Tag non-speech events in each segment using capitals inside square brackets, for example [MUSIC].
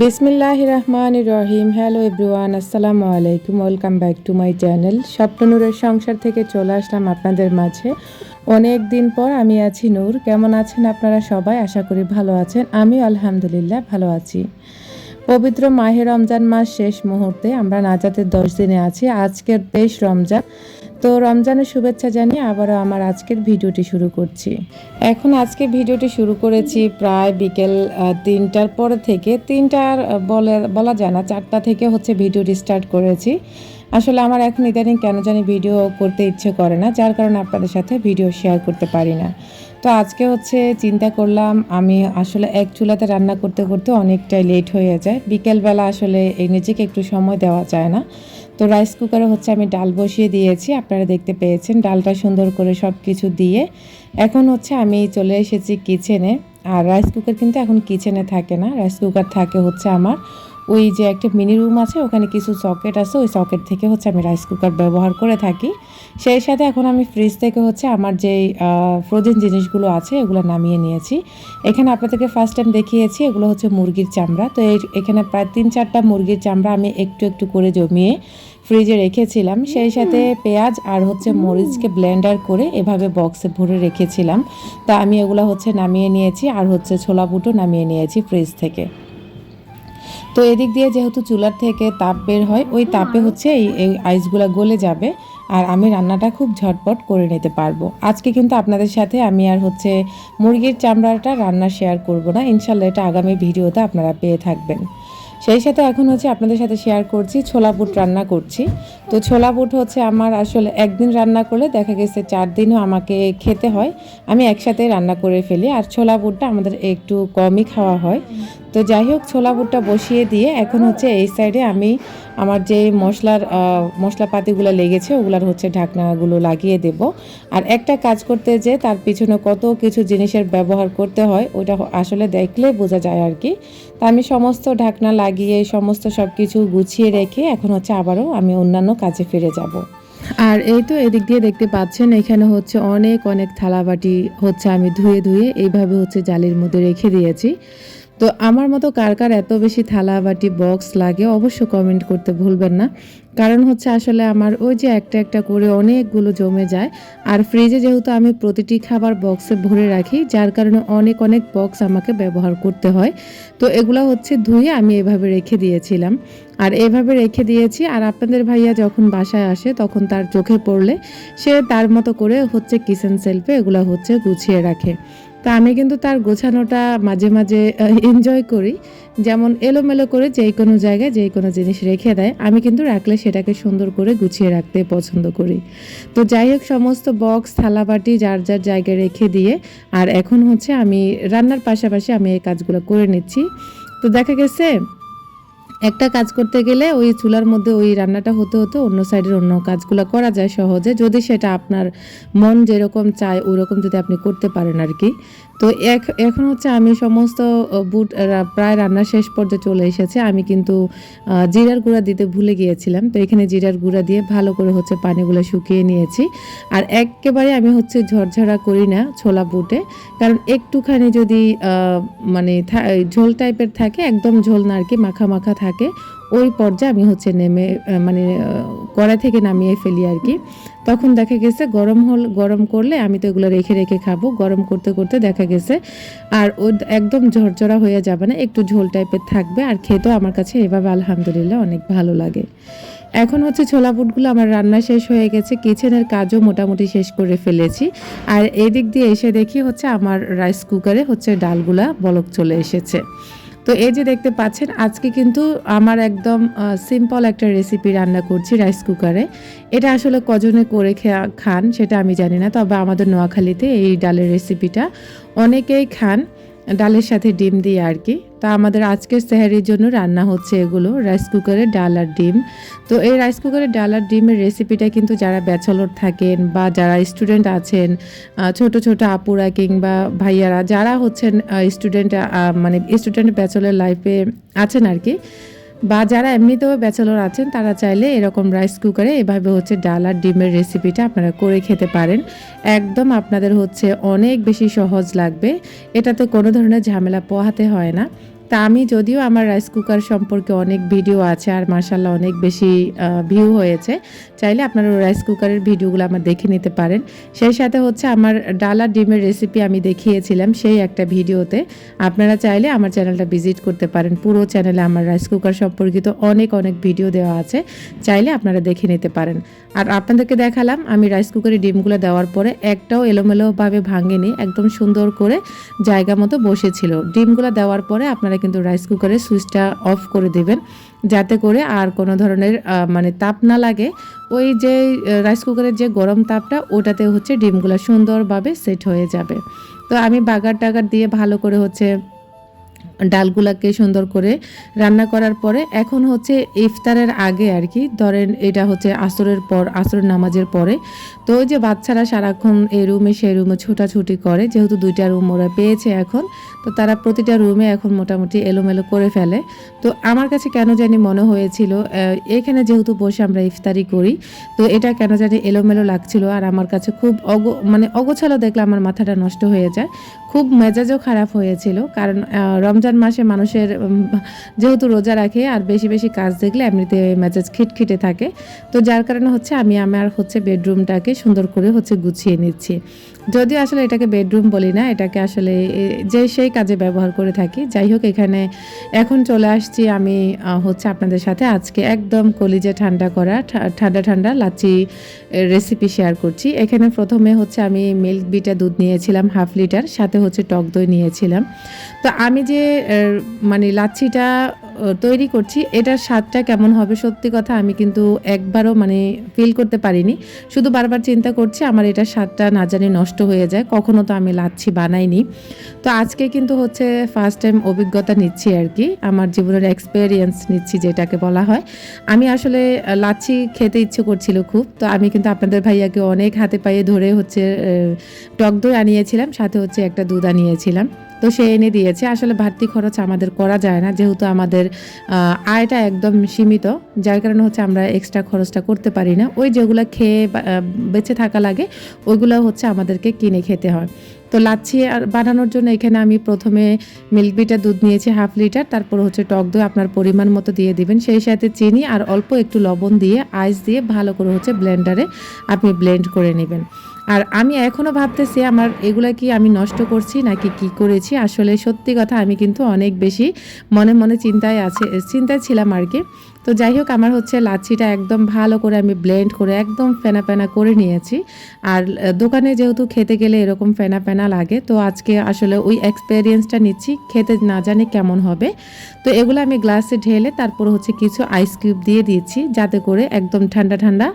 বিসমিল্লাহ রহমান রহিম hello everyone আসসালামু আলাইকুম। Welcome back to my channel স্বপ্ননূরের সংসার থেকে চলে আসলাম আপনাদের মাঝে। অনেক দিন পর আমি আছি নূর। কেমন আছেন আপনারা সবাই? আশা করি ভালো আছেন। আমি আলহামদুলিল্লাহ ভালো আছি। পবিত্র মাহে রমজান মাস শেষ মুহূর্তে আমরা নাজাতের দশ দিনে আছি। আজকের তেইশ রমজান। তো রমজানের শুভেচ্ছা জানিয়ে আবারও আমার আজকের ভিডিওটি শুরু করছি। এখন আজকে ভিডিওটি শুরু করেছি প্রায় বিকেল তিনটার পরে থেকে। তিনটার বলে, বলা যায় না, চারটা থেকে হচ্ছে ভিডিওটি স্টার্ট করেছি। আসলে আমার এখন ইদানিং কেন জানি ভিডিও করতে ইচ্ছে করে না, যার কারণে আপনাদের সাথে ভিডিও শেয়ার করতে পারি না। তো আজকে হচ্ছে চিন্তা করলাম, আমি আসলে এক চুলাতে রান্না করতে করতে অনেকটাই লেট হয়ে যায়। বিকেলবেলা আসলে এই নিজেকে একটু সময় দেওয়া যায় না। তো রাইস কুকারে হচ্ছে আমি ডাল বসিয়ে দিয়েছি, আপনারা দেখতে পেয়েছেন। ডালটা সুন্দর করে সব কিছু দিয়ে এখন হচ্ছে আমি চলে এসেছি কিচেনে আর রাইস কুকার কিন্তু এখন কিচেনে থাকে না। রাইস কুকার থাকে হচ্ছে আমার ওই যে একটা মিনি রুম আছে, ওখানে কিছু সকেট আছে, ওই সকেট থেকে হচ্ছে আমি রাইস কুকার ব্যবহার করে থাকি। সেই সাথে এখন আমি ফ্রিজ থেকে হচ্ছে আমার যেই ফ্রোজেন জিনিসগুলো আছে, এগুলো নামিয়ে নিয়েছি। এখানে আপনাদেরকে ফার্স্ট টাইম দেখিয়েছি, এগুলো হচ্ছে মুরগির চামড়া। তো এই, এখানে প্রায় তিন চারটা মুরগির চামড়া আমি একটু একটু করে জমিয়ে ফ্রিজে রেখেছিলাম। সেই সাথে পেঁয়াজ আর হচ্ছে মরিচকে ব্লেন্ডার করে এভাবে বক্সে ভরে রেখেছিলাম। তা আমি এগুলো হচ্ছে নামিয়ে নিয়েছি, আর হচ্ছে ছোলা বুটো নামিয়ে নিয়েছি ফ্রিজ থেকে। তো এদিক দিয়ে যেহেতু চুলার থেকে তাপ বের হয়, ওই তাপে হচ্ছে এই এই আইসগুলো গলে যাবে আর আমি রান্নাটা খুব ঝটপট করে নিতে পারব। আজকে কিন্তু আপনাদের সাথে আমি আর হচ্ছে মুরগির চামড়াটা রান্না শেয়ার করব না। ইনশাল্লাহ এটা আগামী ভিডিওতে আপনারা পেয়ে থাকবেন। সেই সাথে এখন হচ্ছে আপনাদের সাথে শেয়ার করছি, ছোলা বুট রান্না করছি। তো ছোলা বুট হচ্ছে আমার আসলে একদিন রান্না করলে দেখা গেছে চার দিনও আমাকে খেতে হয়। আমি একসাথে রান্না করে ফেলি আর ছোলা বুটটা আমাদের একটু কমই খাওয়া হয়। তো যাই হোক, ছোলা বুটটা বসিয়ে দিয়ে এখন হচ্ছে এই সাইডে আমি আমার যে মশলার মশলাপাতিগুলো লেগেছে, ওগুলার হচ্ছে ঢাকনাগুলো লাগিয়ে দেব। আর একটা কাজ করতে যে তার পিছনে কত কিছু জিনিসের ব্যবহার করতে হয়, ওটা আসলে দেখলে বোঝা যায় আর কি। তা আমি সমস্ত ঢাকনা লাগিয়ে, সমস্ত সব কিছু গুছিয়ে রেখে এখন হচ্ছে আবারও আমি অন্যান্য কাজে ফিরে যাব। আর এই তো এদিক দিয়ে দেখতে পাচ্ছেন, এখানে হচ্ছে অনেক অনেক থালাবাটি হচ্ছে আমি ধুয়ে ধুয়ে এইভাবে হচ্ছে জালির মধ্যে রেখে দিয়েছি। তো আমার মতো কার কার এত বেশি থালা বাটি বক্স লাগে অবশ্য কমেন্ট করতে ভুলবেন না। কারণ হচ্ছে আসলে আমার ওই যে একটা একটা করে অনেকগুলো জমে যায়। আর ফ্রিজে যেহেতু আমি প্রতিটি খাবার বক্সে ভরে রাখি, যার কারণে অনেক অনেক বক্স আমাকে ব্যবহার করতে হয়। তো এগুলো হচ্ছে ধুয়ে আমি এভাবে রেখে দিয়েছিলাম। আর এভাবে রেখে দিয়েছি, আর আপনাদের ভাইয়া যখন বাসায় আসে তখন তার চোখে পড়লে সে তার মতো করে হচ্ছে কিচেন সেলফে এগুলো হচ্ছে গুছিয়ে রাখে। তা আমি কিন্তু তার গোছানোটা মাঝে মাঝে এনজয় করি। যেমন এলোমেলো করে যে কোনো জায়গায় যেই কোনো জিনিস রেখে দেয়, আমি কিন্তু রাখলে সেটাকে সুন্দর করে গুছিয়ে রাখতে পছন্দ করি। তো যাই হোক, সমস্ত বক্স থালাবাটি যার যার জায়গায় রেখে দিয়ে, আর এখন হচ্ছে আমি রান্নার পাশাপাশি আমি এই কাজগুলো করে নিচ্ছি। তো দেখা গেছে একটা কাজ করতে গেলে ওই চুলার মধ্যে ওই রান্নাটা হতে হতে অন্য সাইডের অন্য কাজগুলো করা যায় সহজে, যদি সেটা আপনার মন যেরকম চায় ওরকম যদি আপনি করতে পারেন আর কি তো এক- এখন হচ্ছে আমি সমস্ত বুট প্রায় রান্না শেষ পর্যায়ে চলে এসেছে। আমি কিন্তু জিরার গুঁড়া দিতে ভুলে গিয়েছিলাম। তো এখানে জিরার গুঁড়া দিয়ে ভালো করে হচ্ছে পানিগুলো শুকিয়ে নিয়েছি। আর একেবারে আমি হচ্ছে ঝরঝরা করি না ছোলা বুটে। কারণ একটুখানি যদি মানে ঝোল টাইপের থাকে, একদম ঝোল না আর কি মাখা মাখা থাকে। ওই পর্যায়ে আমি হচ্ছে নেমে মানে কড়াই থেকে নামিয়ে ফেলি আর কি। তখন দেখা গেছে গরম হল, গরম করলে আমি তো এগুলো রেখে রেখে খাব। গরম করতে করতে দেখা গেছে আর ও একদম ঝরঝরা হয়ে যাবে না, একটু ঝোল টাইপের থাকবে আর খেতেও আমার কাছে এভাবে আলহামদুলিল্লাহ অনেক ভালো লাগে। এখন হচ্ছে ছোলা বুটগুলো আমার রান্না শেষ হয়ে গেছে, কিচেনের কাজও মোটামুটি শেষ করে ফেলেছি। আর এদিক দিয়ে এসে দেখি হচ্ছে আমার রাইস কুকারে হচ্ছে ডালগুলা বলক চলে এসেছে। তো এই যে দেখতে পাচ্ছেন, আজকে কিন্তু আমার একদম সিম্পল একটা রেসিপি রান্না করছি রাইস কুকারে এটা আসলে কজনে করে খান সেটা আমি জানি না, তবে আমাদের নোয়াখালীতে এই ডালের রেসিপিটা অনেকেই খান। ডালের সাথে ডিম দিয়ে আর কি। তা আমাদের আজকের সেহারির জন্য রান্না হচ্ছে এগুলো রাইস কুকারের ডাল আর ডিম। তো এই রাইস কুকারের ডাল আর ডিমের রেসিপিটা কিন্তু যারা ব্যাচলর থাকেন বা যারা স্টুডেন্ট আছেন ছোট ছোট আপুরা কিংবা ভাইয়ারা, যারা হচ্ছেন স্টুডেন্ট মানে স্টুডেন্ট ব্যাচলার লাইফে আছেন আর কি বা যারা এমনিতেও ব্যাচেলর আছেন, তারা চাইলে এরকম রাইস কুকারে এভাবে হচ্ছে ডাল আর ডিমের রেসিপিটা আপনারা করে খেতে পারেন। একদম আপনাদের হচ্ছে অনেক বেশি সহজ লাগবে। এটাতে কোনো ধরনের ঝামেলা পোহাতে হয় না। তা আমি যদিও আমার রাইস কুকার সম্পর্কে অনেক ভিডিও আছে আর মার্শাল্লাহ অনেক বেশি ভিউ হয়েছে। চাইলে আপনারা রাইস কুকারের ভিডিওগুলো আমার দেখে নিতে পারেন। সেই সাথে হচ্ছে আমার ডালা ডিমের রেসিপি আমি দেখিয়েছিলাম সেই একটা ভিডিওতে আপনারা চাইলে আমার চ্যানেলটা ভিজিট করতে পারেন। পুরো চ্যানেলে আমার রাইস কুকার সম্পর্কিত অনেক অনেক ভিডিও দেওয়া আছে। চাইলে আপনারা দেখে নিতে পারেন। আর আপনাদেরকে দেখালাম, আমি রাইস কুকারে ডিমগুলো দেওয়ার পরে একটাও এলোমেলোভাবে ভাঙেনি, একদম সুন্দর করে জায়গা মতো বসেছিল। ডিমগুলো দেওয়ার পরে আপনারা কিন্তু রাইস কুকারের সুইচটা অফ করে দেবেন। যাতে করে আর কোনো ধরনের মানে তাপ না লাগে। ওই যে রাইস কুকারের যে গরম তাপটা, ওটাতে হচ্ছে ডিমগুলো সুন্দরভাবে সেট হয়ে যাবে। তো আমি বাগার টাগার দিয়ে ভালো করে হচ্ছে ডালগুলাকে সুন্দর করে রান্না করার পরে এখন হচ্ছে ইফতারের আগে আর কি ধরেন এটা হচ্ছে আসরের পর আসরের নামাজের পরে। তো ওই যে বাচ্চারা সারাক্ষণ এই রুমে সেই রুমে ছোটাছুটি করে যেহেতু দুইটা রুম ওরা পেয়েছে এখন তো তারা প্রতিটা রুমে এখন মোটামুটি এলোমেলো করে ফেলে। তো আমার কাছে কেন জানি মনে হয়েছিল এখানে যেহেতু বসে আমরা ইফতারি করি তো এটা কেন জানি এলোমেলো লাগছিল আর আমার কাছে খুব অগ মানে অগোছালো দেখলে আমার মাথাটা নষ্ট হয়ে যায়। খুব মেজাজও খারাপ হয়েছিল কারণ আহ, রমজান মাসে মানুষের যেহেতু রোজা রাখে আর বেশি বেশি কাজ দেখলে এমনিতে মেজাজ খিটখিটে থাকে। তো যার কারণে হচ্ছে আমি আমার হচ্ছে বেডরুমটাকে সুন্দর করে হচ্ছে গুছিয়ে নিচ্ছি। যদিও আসলে এটাকে বেডরুম বলি না, এটাকে আসলে যে সেই কাজে ব্যবহার করে থাকি। যাই হোক, এখানে এখন চলে আসছি আমি হচ্ছে আপনাদের সাথে আজকে একদম কলিজে ঠান্ডা করা ঠান্ডা ঠান্ডা লাচি রেসিপি শেয়ার করছি। এখানে প্রথমে হচ্ছে আমি মিল্ক বিটা দুধ নিয়েছিলাম হাফ লিটার সাথে হচ্ছে টক দই নিয়েছিলাম। তো আমি যে মানে লাচ্ছিটা তৈরি করছি। এটার স্বাদটা কেমন হবে সত্যি কথা আমি কিন্তু একবারও মানে ফিল করতে পারিনি। শুধু বারবার চিন্তা করছি আমার এটার স্বাদটা না জানি নষ্ট হয়ে যায়। কখনো তো আমি লাচ্ছি বানাইনি। তো আজকে কিন্তু হচ্ছে ফার্স্ট টাইম অভিজ্ঞতা নিচ্ছি আর কি। আমার জীবনের এক্সপেরিয়েন্স নিচ্ছি যেটাকে বলা হয়। আমি আসলে লাচ্ছি খেতে ইচ্ছে করছিল খুব। তো আমি কিন্তু আপনাদের ভাইয়াকে অনেক হাতে পায়ে ধরে হচ্ছে টক দই আনিয়েছিলাম, সাথে হচ্ছে একটা দুধ আনিয়েছিলাম। তো সে এনে দিয়েছে। আসলে বাড়তি খরচ আমাদের করা যায় না, যেহেতু আমাদের আয়টা একদম সীমিত, যার কারণে হচ্ছে আমরা এক্সট্রা খরচটা করতে পারি না। ওই যেগুলো খেয়ে বেঁচে থাকা লাগে ওইগুলো হচ্ছে আমাদেরকে কিনে খেতে হয়। তো লাচ্ছি বানানোর জন্য এখানে আমি প্রথমে মিল্ক বিটার দুধ নিয়েছি হাফ লিটার তারপর হচ্ছে টক দই আপনার পরিমাণ মতো দিয়ে দিবেন। সেই সাথে চিনি আর অল্প একটু লবণ দিয়ে আইস দিয়ে ভালো করে হচ্ছে ব্লেন্ডারে আপনি ব্লেন্ড করে নেবেন। আর আমি এখনও ভাবতেছি আমার এগুলা কি আমি নষ্ট করছি নাকি কি করেছি? আসলে সত্যি কথা আমি কিন্তু অনেক বেশি মনে মনে চিন্তায় আছে, চিন্তায় ছিলাম আর কি। তো যাই হোক, আমার হচ্ছে লাচ্ছিটা একদম ভালো করে আমি ব্লেন্ড করে একদম ফেনা ফেনা করে নিয়েছি। আর দোকানে যেহেতু খেতে গেলে এরকম ফেনা ফেনা লাগে, তো আজকে আসলে ওই এক্সপেরিয়েন্সটা নিচ্ছি, খেতে না জানি কেমন হবে। তো এগুলো আমি গ্লাসে ঢেলে তারপর হচ্ছে কিছু আইস কিউব দিয়ে দিয়েছি যাতে করে একদম ঠান্ডা ঠান্ডা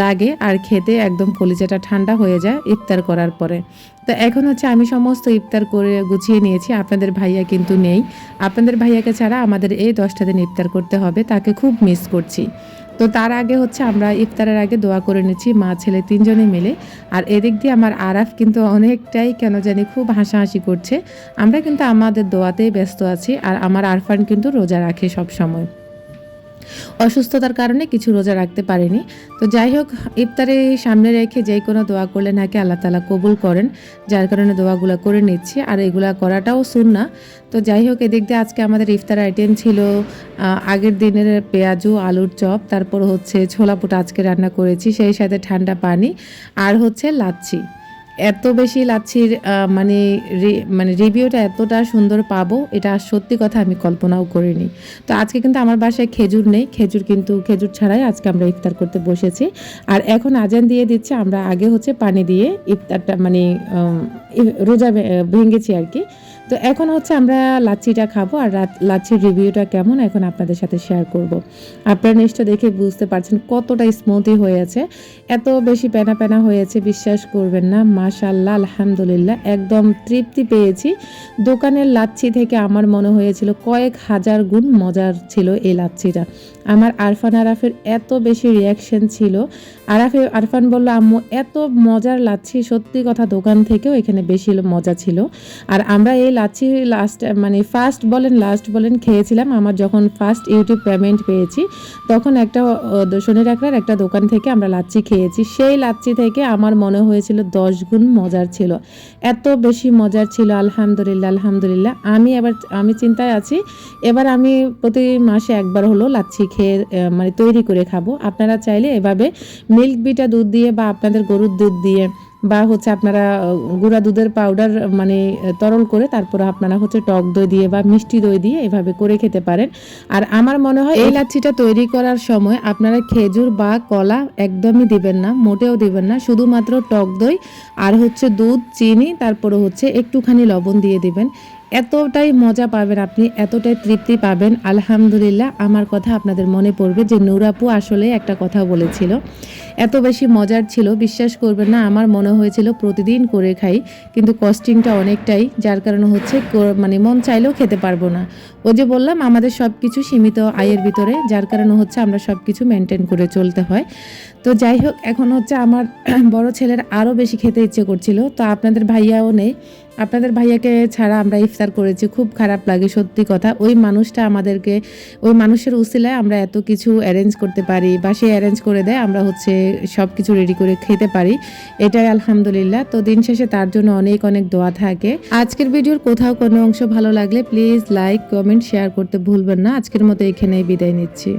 লাগে আর খেতে একদম কলিজাটা ঠান্ডা হয়ে যায় ইফতার করার পরে। তো এখন হচ্ছে আমি সমস্ত ইফতার করে গুছিয়ে নিয়েছি, আপনাদের ভাইয়া কিন্তু নেই। আপনাদের ভাইয়াকে ছাড়া আমাদের এই দশটা দিন ইফতার করতে হবে, তাকে খুব মিস করছি। তো তার আগে হচ্ছে আমরা ইফতারের আগে দোয়া করে নিচ্ছি মা, ছেলে তিনজনে মিলে। আর এদিক দিয়ে আমার আরাফ কিন্তু অনেকটাই কেন জানি খুব হাসাহাসি করছে। আমরা কিন্তু আমাদের দোয়াতেই ব্যস্ত আছি আর আমার আরফান কিন্তু রোজা রাখে সব সময় অসুস্থতার কারণে কিছু রোজা রাখতে পারেনি। তো যাই হোক, ইফতারে সামনে রেখে যে কোনো দোয়া করলে নাকি আল্লাহ তালা কবুল করেন। যার কারণে দোয়াগুলো করে নিচ্ছি। আর এগুলা করাটাও শুন না তো যাই হোক, এদিক দিয়ে আজকে আমাদের ইফতার আইটেম ছিল আগের দিনের পেঁয়াজু, আলুর চপ, তারপর হচ্ছে ছোলা পুটা আজকে রান্না করেছি, সেই সাথে ঠান্ডা পানি, আর হচ্ছে লাচ্ছি। এত বেশি লাচ্ছির মানে মানে রিভিউটা এতটা সুন্দর পাবো, এটা সত্যি কথা আমি কল্পনাও করিনি। তো আজকে কিন্তু আমার বাসায় খেজুর নেই, খেজুর কিন্তু, খেজুর ছাড়াই আজকে আমরা ইফতার করতে বসেছি। আর এখন আজান দিয়ে দিচ্ছে, আমরা আগে হচ্ছে পানি দিয়ে ইফতারটা মানে রোজা ভেঙেছি আর কি। তো এখন হচ্ছে আমরা লাচ্ছিটা খাব আর লাচ্ছির রিভিউটা কেমন এখন আপনাদের সাথে শেয়ার করব। আপনারা নিশ্চয় দেখে বুঝতে পারছেন কতটা স্মুথি হয়েছে এত বেশি প্যানা প্যানা হয়েছে বিশ্বাস করবেন না। মাশাল্লাহ আলহামদুলিল্লাহ, একদম তৃপ্তি পেয়েছি। দোকানের লাচ্ছি থেকে আমার মনে হয়েছিল কয়েক হাজার গুণ মজার ছিল এই লাচ্ছিটা। আমার আরফান আরাফের এত বেশি রিয়াকশন ছিল। আরাফে, আরফান বলল, আম্মু, এত মজার লাচ্ছি সত্যি কথা দোকান থেকেও এখানে বেশি মজা ছিল। আর আমরা এই লাচ্ছি লাস্ট মানে ফার্স্ট বলেন লাস্ট বলেন, খেয়েছিলাম। আমার যখন ফার্স্ট ইউটিউব পেমেন্ট পেয়েছি, তখন একটা শনি ডাকরার একটা দোকান থেকে আমরা লাচ্ছি খেয়েছি। সেই লাচ্ছি থেকে আমার মনে হয়েছিল দশ গুণ মজার ছিল। এত বেশি মজার ছিল, আলহামদুলিল্লাহ আলহামদুলিল্লাহ। আমি এবার, আমি চিন্তায় আছি, এবার আমি প্রতি মাসে একবার হলো লাচ্ছি খেয়ে মানে তৈরি করে খাব। আপনারা চাইলে এভাবে মিল্ক বিটা দুধ দিয়ে বা আপনাদের গরুর দুধ দিয়ে বা হচ্ছে আপনারা গুঁড়া দুধের পাউডার মানে তরল করে তারপরে আপনারা হচ্ছে টক দই দিয়ে বা মিষ্টি দই দিয়ে এভাবে করে খেতে পারেন। আর আমার মনে হয় এই লাচ্ছিটা তৈরি করার সময় আপনারা খেজুর বা কলা একদমই দিবেন না, মোটেও দিবেন না। শুধুমাত্র টক দই আর হচ্ছে দুধ, চিনি, তারপরে হচ্ছে একটুখানি লবণ দিয়ে দিবেন। এতটাই মজা পাবেন আপনি, এতটাই তৃপ্তি পাবেন। আলহামদুলিল্লাহ, আমার কথা আপনাদের মনে পড়বে যে নুরাপু আসলে একটা কথা বলেছিল। এত বেশি মজার ছিল, বিশ্বাস করবেন না, আমার মনে হয়েছিল প্রতিদিন করে খাই, কিন্তু কস্টিংটা অনেকটাই, যার কারণে হচ্ছে মানে মন চাইলেও খেতে পারব না। ও যে বললাম, আমাদের সব কিছু সীমিত আয়ের ভিতরে, যার কারণে হচ্ছে আমরা সব কিছু মেনটেন করে চলতে হয়। তো যাই হোক, এখন হচ্ছে আমার [CLEARS THROAT] বড় ছেলের আরও বেশি খেতে ইচ্ছে করছিল, তো আপনাদের ভাইয়াও নেই। আপনাদের ভাইয়াকে ছাড়া আমরা ইফতার করেছি, খুব খারাপ লাগে, সত্যি কথা। ওই মানুষটা আমাদেরকে, ওই মানুষের উসিলায় আমরা এত কিছু অ্যারেঞ্জ করতে পারি, বা সে অ্যারেঞ্জ করে দেয়, আমরা হচ্ছে সব কিছু রেডি করে খেতে পারি। এটাই আলহামদুলিল্লাহ। তো দিন শেষে তার জন্য অনেক অনেক দোয়া থাকে। আজকের ভিডিওর কোথাও কোনো অংশ ভালো লাগলে প্লিজ লাইক কমেন্ট শেয়ার করতে ভুলবেন না। আজকের মতো এখানেই বিদায় নিচ্ছি।